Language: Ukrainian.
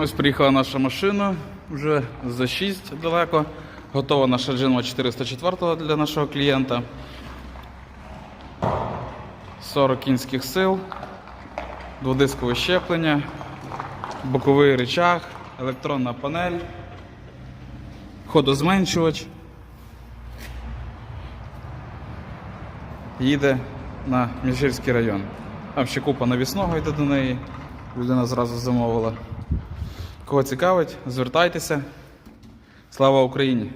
Ось приїхала наша машина вже за 6 далеко. Готова наша Джинма 404 для нашого клієнта. 40 кінських сил, дводискове щеплення, боковий рычаг, електронна панель, ходозменшувач. Їде на Міжгірський район. Там ще купа навісного йде до неї. Людина зразу замовила. Кого цікавить, звертайтеся. Слава Україні!